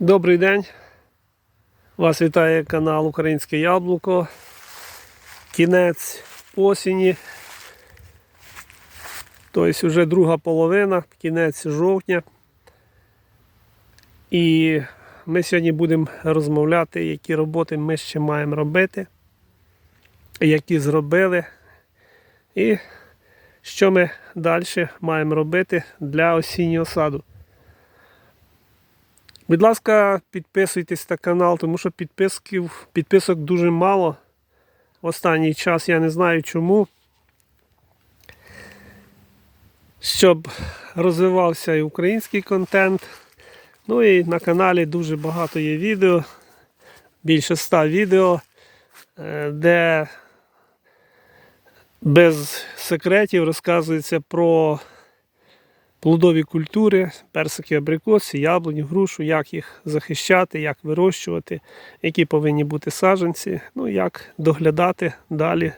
Добрий день. Вас вітає канал Українське Яблуко. Кінець осені. Тобто вже друга половина, кінець жовтня. І ми сьогодні будемо розмовляти, які роботи ми ще маємо робити, які зробили, і що ми далі маємо робити для осіннього саду. Будь ласка, підписуйтесь на канал, тому що підписків, підписок дуже мало. В останній час я не знаю чому. Щоб розвивався і український контент. Ну і на каналі дуже багато є відео, більше ста відео, е, де без секретів розказується про плодові культури, персики, абрикоси, яблуні, грушу, як їх захищати, як вирощувати, які повинні бути саджанці, ну як доглядати далі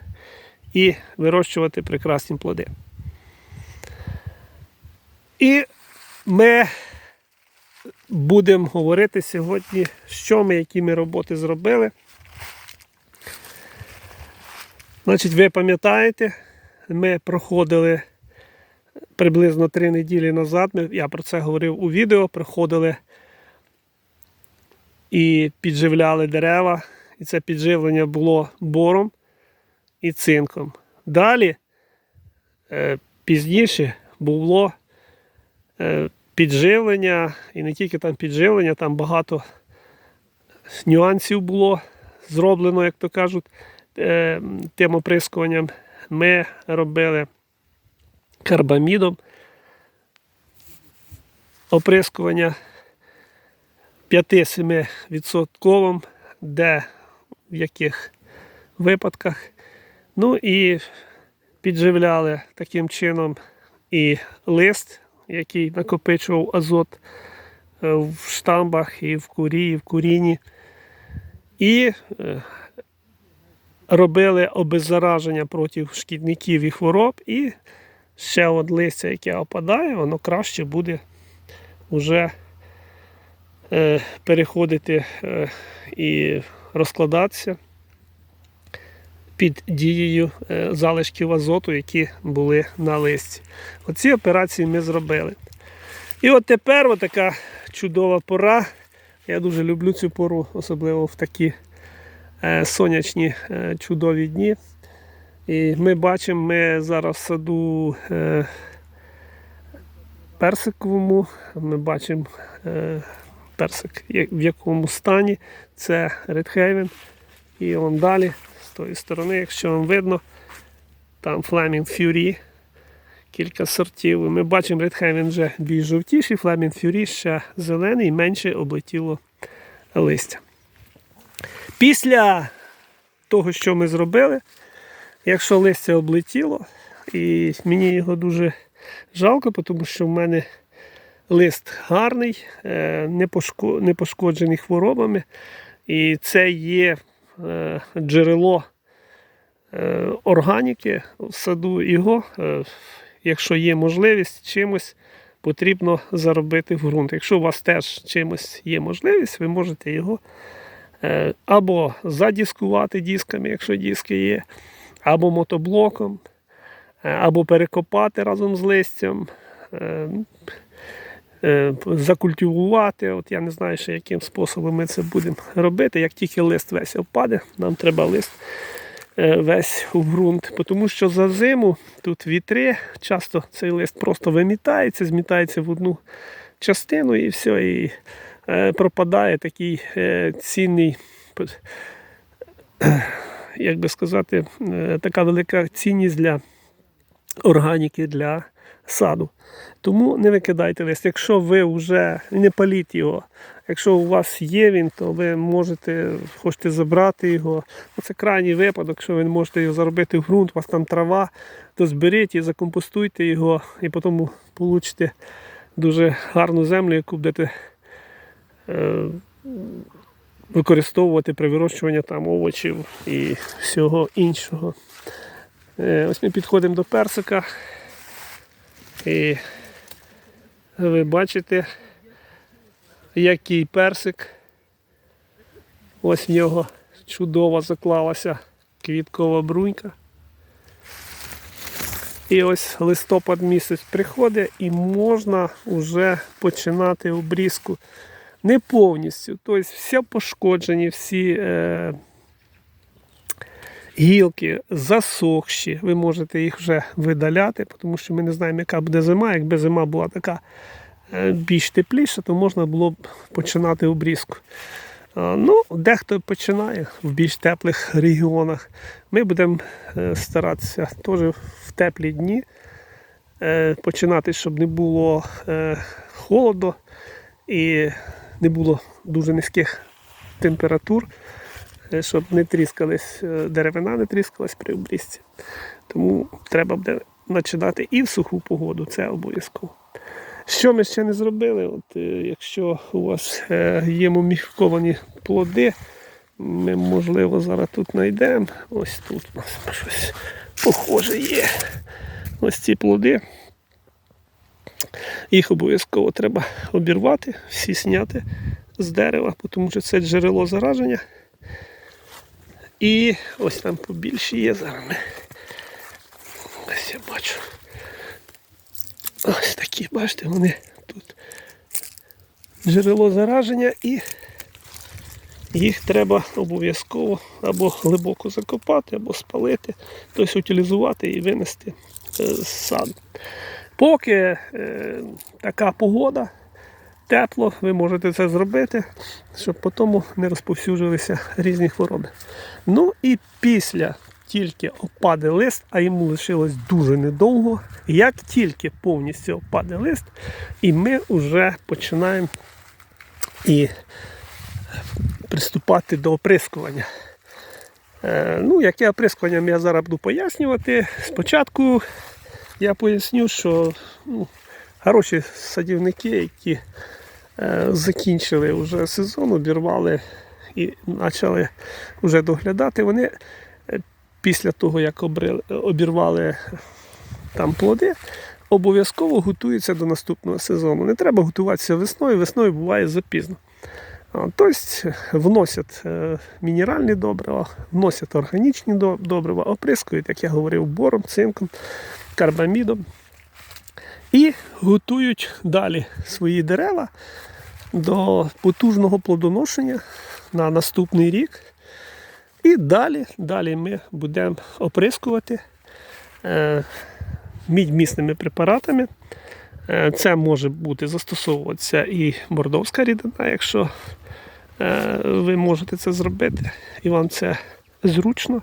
і вирощувати прекрасні плоди. І ми будемо говорити сьогодні, що ми, які ми роботи зробили. Значить, ви пам'ятаєте, ми проходили приблизно три неділі назад, я про це говорив у відео, приходили і підживляли дерева. І це підживлення було бором і цинком. Далі, е, пізніше, було е, підживлення, і не тільки там підживлення, там багато нюансів було зроблено, як то кажуть, е, тим оприскуванням. Ми робили карбамідом оприскування 5-7%, де в яких випадках. Ну і підживляли таким чином і лист, який накопичував азот е, в штамбах, і в курі, і в куріні. І е, робили обеззараження проти шкідників і хвороб. І ще от листя, яке опадає, воно краще буде вже е, переходити е, і розкладатися під дією е, залишків азоту, які були на листі. Оці операції ми зробили. І от тепер от така чудова пора. Я дуже люблю цю пору, особливо в такі е, сонячні е, чудові дні. І ми бачимо, ми зараз в саду е, персиковому, ми бачимо е, персик в якому стані. Це Редхейвен. І он далі, з тої сторони, якщо вам видно, там Flaming Fury, кілька сортів. Ми бачимо Редхейвен вже більш жовтіший, Flaming Fury ще зелений, менше облетіло листя. Після того, що ми зробили, якщо листя облетіло, і мені його дуже жалко, тому що в мене лист гарний, е, не пошкоджений хворобами. І це є е, джерело е, органіки в саду. Його, якщо є можливість, чимось потрібно заробити в ґрунт. Якщо у вас теж чимось є можливість, ви можете його або задіскувати дисками, якщо диски є, або мотоблоком, е, або перекопати разом з листям. е, е, Закультивувати, от я не знаю, ще яким способом ми це будемо робити. Як тільки лист весь впаде, нам треба лист весь у ґрунт. Тому що за зиму тут вітри, часто цей лист просто вимітається, змітається в одну частину і все, і пропадає такий цінний, як би сказати, е, така велика цінність для органіки для саду. Тому не викидайте лист. Якщо ви вже не паліть його, якщо у вас є він, то ви можете, хочете забрати його. Ну, Це крайній випадок, якщо ви можете його заробити в ґрунт, у вас там трава, то зберіть і закомпостуйте його, і потім получите дуже гарну землю, яку будете е, використовувати при вирощуванні там овочів і всього іншого. Е, Ось ми підходимо до персика. І ви бачите, який персик. Ось в нього чудово заклалася квіткова брунька. І ось листопад місяць приходить і можна вже починати обрізку. Не повністю. Тобто все пошкоджені, всі е, гілки засохші. Ви можете їх вже видаляти, тому що ми не знаємо, яка буде зима. Якби зима була така е, більш тепліша, то можна було б починати обрізку. Ну, дехто починає в більш теплих регіонах. Ми будемо е, старатися теж в теплі дні е, починати, щоб не було холоду і не було дуже низьких температур, е, щоб не тріскались е, деревина, не тріскалась при обрізці. Тому треба буде починати і в суху погоду, це обов'язково. Що ми ще не зробили? От, е, якщо у вас є муміфіковані плоди, ми, можливо, зараз тут знайдемо. Ось тут у нас щось похоже є. Ось ці плоди. Їх обов'язково треба обірвати, всі зняти з дерева, тому що це джерело зараження. І ось там побільше є зараз. Ось я бачу. Ось такі, бачите, вони тут джерело зараження і їх треба обов'язково або глибоко закопати, або спалити, тобто утилізувати і винести е, з саду. Поки е, така погода, тепло, ви можете це зробити, щоб потім не розповсюджилися різні хвороби. Ну і після тільки опаде лист, а йому лишилось дуже недовго. Як тільки повністю опаде лист, і ми вже починаємо і приступати до оприскування. Е, ну, яке оприскування я зараз буду пояснювати. Спочатку я поясню, що ну, хороші садівники, які е, закінчили вже сезон, обірвали і почали вже доглядати, вони е, після того, як обрили, обірвали там плоди, обов'язково готуються до наступного сезону. Не треба готуватися весною, весною буває запізно. Тобто вносять е, мінеральні добрива, вносять органічні добрива, оприскують, як я говорив, бором, цинком, карбамідом. І готують далі свої дерева до потужного плодоношення на наступний рік. І далі, далі ми будемо оприскувати е, мідьмісними препаратами. Е, Це може бути застосовуватися і мордовська рідина, якщо е, ви можете це зробити і вам це зручно,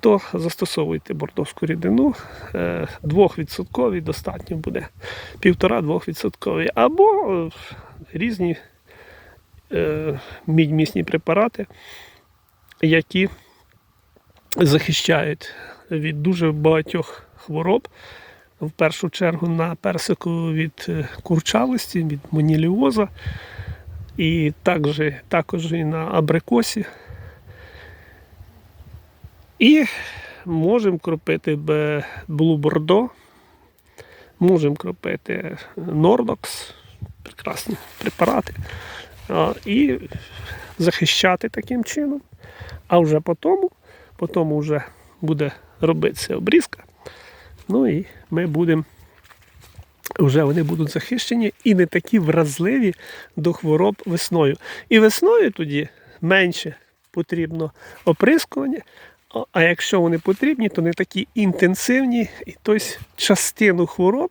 то застосовуйте бордовську рідину. Е, 2% достатньо буде. 1,5-2%. Або е, різні е, мідьмісні препарати, які захищають від дуже багатьох хвороб. В першу чергу на персику від е, курчавості, від моніліоза, і також, також і на абрикосі. І можемо кропити Blue Bordeaux, можемо кропити Nordox, прекрасні препарати, і захищати таким чином. А вже потім, потім вже буде робитися обрізка. Ну і ми будемо, вже вони будуть захищені і не такі вразливі до хвороб весною. І весною тоді менше потрібно оприскування. А- якщо вони потрібні, то не такі інтенсивні, і тобто частину хвороб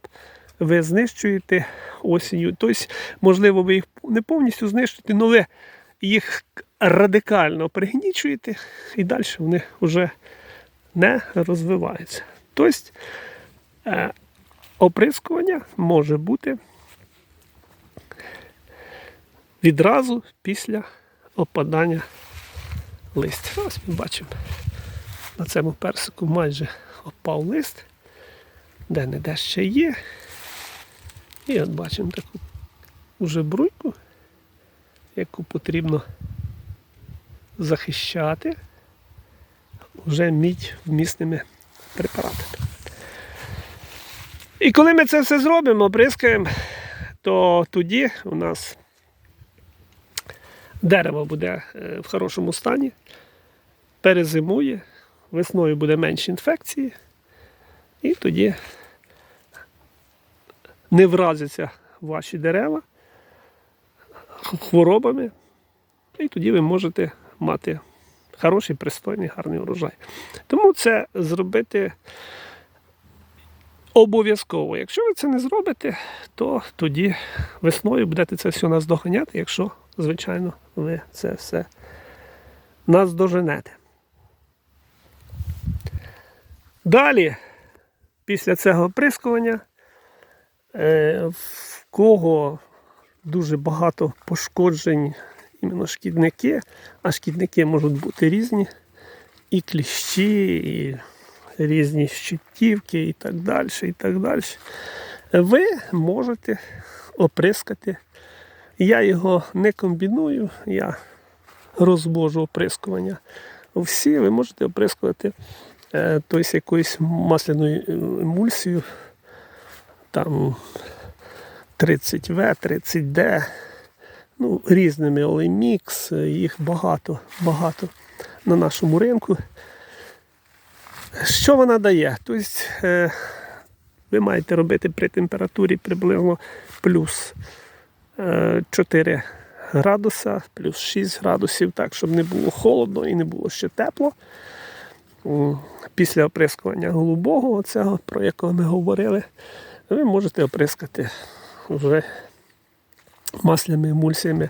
ви знищуєте осінню. Тобто, можливо, ви їх не повністю знищуєте, але ви їх радикально пригнічуєте, і далі вони вже не розвиваються. Тобто оприскування може бути відразу після опадання листя. Ось ми бачимо, на цьому персику майже опав лист, де не де ще є. І от бачимо таку уже бруйку, яку потрібно захищати вже мідь вмісними препаратами. І коли ми це все зробимо, оприскаємо, то тоді у нас дерево буде е, в хорошому стані, перезимує, весною буде менше інфекції, і тоді не вразяться ваші дерева хворобами, і тоді ви можете мати хороший, пристойний, гарний урожай. Тому це зробити обов'язково. Якщо ви це не зробите, то тоді весною будете це все наздоганяти, якщо, звичайно, ви це все наздоженете. Далі, після цього оприскування, е, в кого дуже багато пошкоджень, іменно шкідники, а шкідники можуть бути різні, і кліщі, і різні щитівки, і так далі, і так далі. Ви можете оприскати. Я його не комбіную, я розвожу оприскування. Всі ви можете оприскувати тобто якоюсь масляною е, емульсією, там 30В, 30D, ну, різними Олемікс, їх багато, багато на нашому ринку. Що вона дає? Тобто, е, ви маєте робити при температурі приблизно плюс е, 4 градуса, плюс 6 градусів, так, щоб не було холодно і не було ще тепло. Після оприскування голубого, оцього, про якого ми говорили, ви можете оприскати вже масляними емульсіями.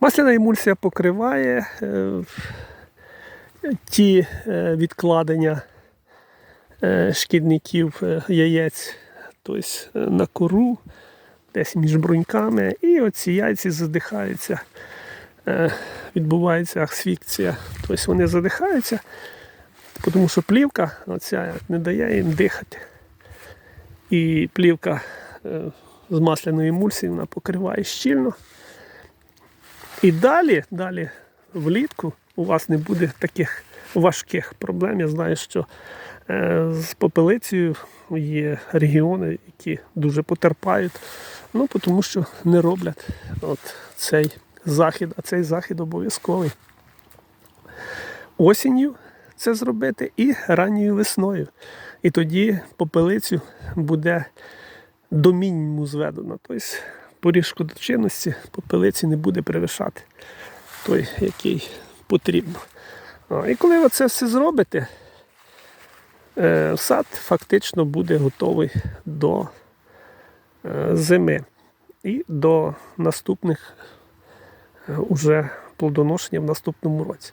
Масляна емульсія покриває е, ті е, відкладення е, шкідників яєць, тобто на кору, десь між бруньками, і оці яйці задихаються, відбувається асфікція, тобто вони задихаються, тому що плівка оця не дає їм дихати. І плівка е, з масляною емульсією вона покриває щільно. І далі, далі влітку у вас не буде таких важких проблем. Я знаю, що е, з попелицею є регіони, які дуже потерпають. Ну, тому що не роблять от цей захід, а цей захід обов'язковий. Осінню це зробити і ранньою весною. І тоді попелицю буде до мінімуму зведено. Тобто поріг шкодочинності попелиці не буде перевишати той, який потрібно. І коли ви це все зробите, е, сад фактично буде готовий до е, зими і до наступних е, уже плодоношення в наступному році.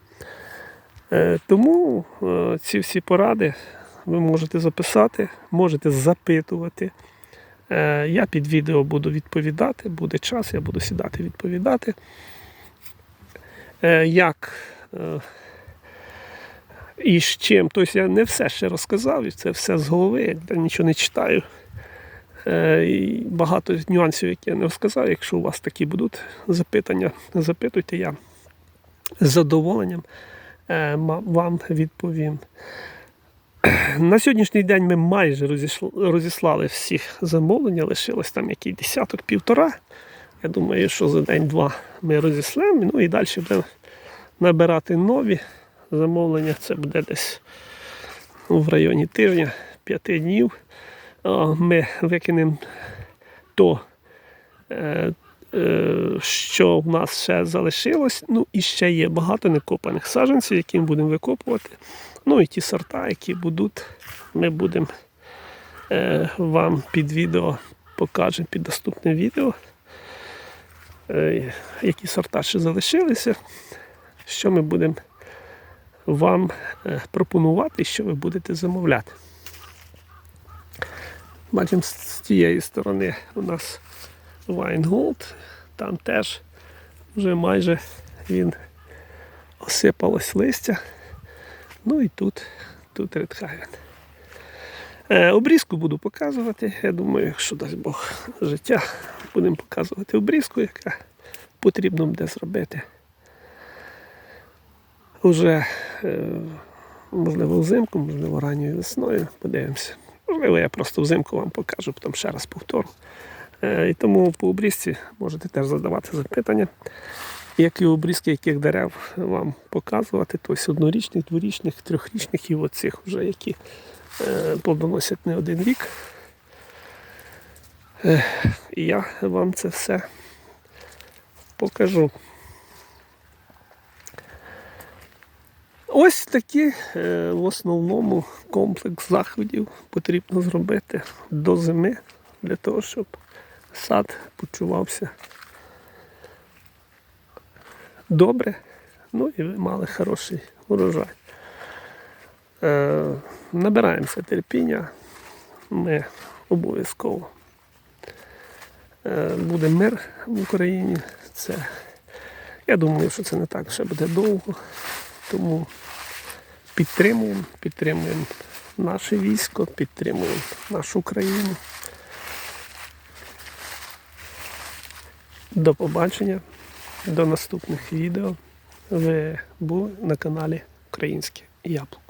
Е, Тому е, ці всі поради ви можете записати, можете запитувати. Е, Я під відео буду відповідати, буде час, я буду сідати відповідати. Як і з чим. Тобто я не все ще розказав, це все з голови, я нічого не читаю. І багато нюансів, які я не розказав. Якщо у вас такі будуть запитання, запитуйте, я з задоволенням вам відповім. На сьогоднішній день ми майже розіслали всіх замовлення, лишилось там який десяток, півтора. Я думаю, що за день-два ми розіслемо. Ну і далі будемо набирати нові замовлення. Це буде десь в районі тижня, п'яти днів. Ми викинемо то, е, е, що в нас ще залишилось. Ну і ще є багато некопаних саджанців, які ми будемо викопувати. Ну і ті сорта, які будуть, ми будемо е, вам під відео покажемо під наступне відео, е, які сорта ще залишилися, що ми будемо вам е, пропонувати, що ви будете замовляти. Бачимо, з тієї сторони у нас Weingold, там теж вже майже він осипалось листя. Ну і тут, тут редхайвен. Е, обрізку буду показувати. Я думаю, якщо дасть Бог життя, будемо показувати обрізку, яка потрібно буде зробити. Уже, е, можливо, взимку, можливо, ранньою весною. Подивимося. Можливо, я просто взимку вам покажу, потім ще раз повторю. Е, і тому по обрізці можете теж задавати запитання. як і обрізки яких дерев вам показувати. Тобто однорічних, дворічних, трьохрічних і оцих вже, які е, плодоносять не один рік. Е, і я вам це все покажу. Ось такий е, в основному комплекс заходів потрібно зробити до зими для того, щоб сад почувався добре, ну і ви мали хороший урожай. Е, набираємося терпіння, ми обов'язково е, буде мир в Україні. Це, я думаю, що це не так ще буде довго. Тому підтримуємо, підтримуємо наше військо, підтримуємо нашу країну. До побачення, до наступних відео. Ви були на каналі Українське Яблуко.